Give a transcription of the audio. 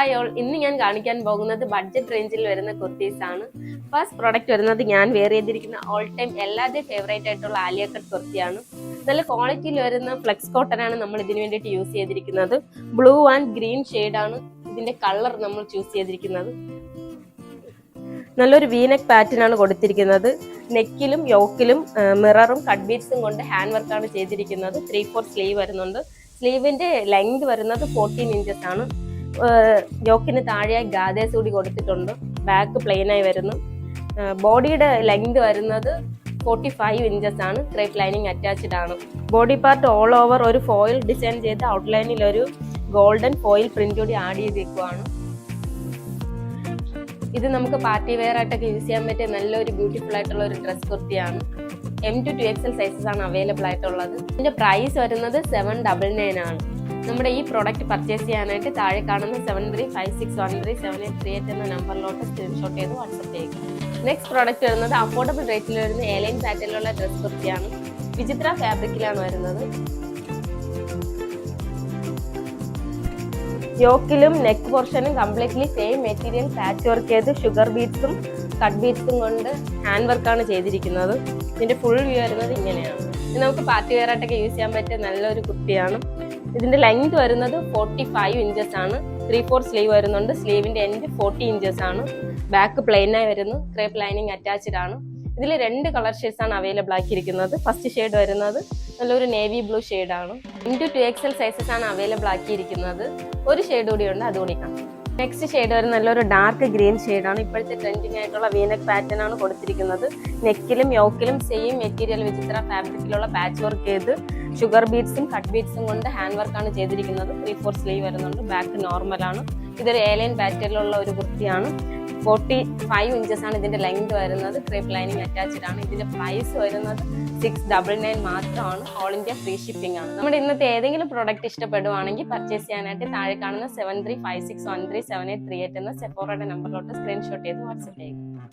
Hi all ഇന്ന് ഞാൻ കാണിക്കാൻ പോകുന്നത് ബഡ്ജറ്റ് റേഞ്ചിൽ വരുന്ന കുർത്തീസ് ആണ്. ഫസ്റ്റ് പ്രോഡക്റ്റ് വരുന്നത് ഞാൻ വെയർ ചെയ്തിരിക്കുന്ന ഓൾ ടൈം എല്ലാവരുടെയും ഫേവറേറ്റ് ആയിട്ടുള്ള ആലിയ കട്ട് കുർത്തിയാണ്. നല്ല ക്വാളിറ്റിയിൽ വരുന്ന ഫ്ലെക്സ് കോട്ടൺ ആണ് നമ്മൾ ഇതിന് വേണ്ടിയിട്ട് യൂസ് ചെയ്തിരിക്കുന്നത്. ബ്ലൂ ആൻഡ് ഗ്രീൻ ആണ് ഇതിന്റെ കളർ നമ്മൾ ചൂസ് ചെയ്തിരിക്കുന്നത്. നല്ലൊരു വീനക് പാറ്റേൺ ആണ് കൊടുത്തിരിക്കുന്നത്. നെക്കിലും യോക്കിലും മിററും കട്ട് ബീഡ്സും കൊണ്ട് ഹാൻഡ് വർക്ക് ആണ് ചെയ്തിരിക്കുന്നത്. ത്രീ ഫോർ സ്ലീവ് വരുന്നുണ്ട്. സ്ലീവിന്റെ ലെങ്ത് വരുന്നത് ഫോർട്ടീൻ ഇഞ്ചസ് ആണ്. യോക്കിന് താഴെയായി ഗാദേസ് കൂടി കൊടുത്തിട്ടുണ്ട്. ബാക്ക് പ്ലെയിനായി വരുന്നു. ബോഡിയുടെ ലെങ്ത് വരുന്നത് ഫോർട്ടി ഫൈവ് ഇഞ്ചസ് ആണ്. ക്രേപ്പ് ലൈനിങ് അറ്റാച്ച്ഡ് ആണ്. ബോഡി പാർട്ട് ഓൾ ഓവർ ഒരു ഫോയിൽ ഡിസൈൻ ചെയ്ത് ഔട്ട്ലൈനിൽ ഒരു ഗോൾഡൻ ഫോയിൽ പ്രിന്റ് കൂടി ആഡ് ചെയ്തിരിക്കുവാണ് ഇത് നമുക്ക് പാർട്ടി വെയർ ആയിട്ടൊക്കെ യൂസ് ചെയ്യാൻ പറ്റിയ നല്ലൊരു ബ്യൂട്ടിഫുൾ ആയിട്ടുള്ള ഒരു ഡ്രസ് കുർത്തിയാണ്. M to two XL sizes ആണ് അവൈലബിൾ ആയിട്ടുള്ളത്. ഇതിന്റെ പ്രൈസ് വരുന്നത് സെവൻ ഡബിൾ നയൻ ആണ്. നമ്മുടെ ഈ പ്രോഡക്റ്റ് പർച്ചേസ് ചെയ്യാനായിട്ട് താഴെ കാണുന്ന seven three five six one three seven eight three eight എന്ന നമ്പറിലോട്ട് സ്ക്രീൻഷോട്ട് ചെയ്ത് വാട്സപ്പ് ചെയ്യുക. നെക്സ്റ്റ് പ്രോഡക്റ്റ് വരുന്നത് അഫോർഡബിൾ റേറ്റിൽ വരുന്ന എയർലൈൻ പാറ്റേണിലുള്ള ഡ്രസ് കുർത്തിയാണ്. വിചിത്ര ഫാബ്രിക്കിലാണ് വരുന്നത്. യോക്കിലും നെക്ക് പോർഷനും completely same material patch work ചെയ്ത് ഷുഗർ ബീറ്റ്സും കട്ട് ബീറ്റ്സും കൊണ്ട് ഹാൻഡ് വർക്കാണ് ചെയ്തിരിക്കുന്നത്. ഇതിന്റെ ഫുൾ വ്യൂ വരുന്നത് ഇങ്ങനെയാണ്. ഇത് നമുക്ക് പാർട്ടി വെയർ ആയിട്ടൊക്കെ യൂസ് ചെയ്യാൻ പറ്റിയ നല്ലൊരു കുർത്തിയാണ് ഇതിന്റെ ലെങ്ത് വരുന്നത് ഫോർട്ടി ഫൈവ് ഇഞ്ചസ് ആണ്. ത്രീ ഫോർ സ്ലീവ് വരുന്നുണ്ട് സ്ലീവിന്റെ എൻഡ് ഫോർട്ടി ഇഞ്ചസ് ആണ്. ബാക്ക് പ്ലെയിനായി വരുന്നു. ക്രേപ്പ് ലൈനിങ് അറ്റാച്ച്ഡ് ആണ്. ഇതിൽ രണ്ട് കളർ ആണ് അവൈലബിൾ ആക്കിയിരിക്കുന്നത്. ഫസ്റ്റ് ഷെയ്ഡ് വരുന്നത് നല്ലൊരു നേവി ബ്ലൂ ആണ്. ഇന്റു ടു എക്സൽ സൈസസ് ആണ് അവൈലബിൾ ആക്കിയിരിക്കുന്നത്. ഒരു ഷെയ്ഡ് കൂടി ഉണ്ട് അതുകൂടി കാണാം. നെക്സ്റ്റ് ഷെയ്ഡ് വരുന്ന നല്ലൊരു ഡാർക്ക് ഗ്രീൻ ആണ്. ഇപ്പോഴത്തെ ട്രെൻഡിങ് ആയിട്ടുള്ള വീനക് പാറ്റേൺ ആണ് കൊടുത്തിരിക്കുന്നത്. നെക്കിലും യോക്കിലും സെയിം മെറ്റീരിയൽ വിചിത്ര ഫാബ്രിക്കിലുള്ള പാച്ച് വർക്ക് ചെയ്ത് ഷുഗർ ബീഡ്സും കട്ട് ബീഡ്സും കൊണ്ട് ഹാൻഡ് വർക്കാണ് ചെയ്തിരിക്കുന്നത്. ത്രീ ഫോർ സ്ലീവ് വരുന്നുണ്ട്. ബാക്ക് നോർമലാണ് ഇതൊരു ഏലൈൻ പാറ്റേണിലുള്ള ഒരു കുർത്തിയാണ്. ഫോർട്ടി ഫൈവ് ഇഞ്ചസ് ആണ് ഇതിന്റെ ലെങ്ത് വരുന്നത്. ക്രേപ്പ് ലൈനിങ് അറ്റാച്ച്ഡ് ആണ്. ഇതിന്റെ പ്രൈസ് വരുന്നത് സിക്സ് ഡബിൾ നയൻ മാത്രമാണ്. ഓൾ ഇന്ത്യ ഫ്രീ ഷിപ്പിംഗ് ആണ്. നമ്മുടെ ഇന്നത്തെ ഏതെങ്കിലും പ്രോഡക്റ്റ് ഇഷ്ടപ്പെടുവാണെങ്കിൽ പർച്ചേസ് ചെയ്യാനായിട്ട് താഴെ കാണുന്ന seven three five six one three seven eight three eight എന്ന സെഫോറയുടെ നമ്പറിലോട്ട് സ്ക്രീൻഷോട്ട് ചെയ്ത് വാട്സപ്പ് ചെയ്യുക.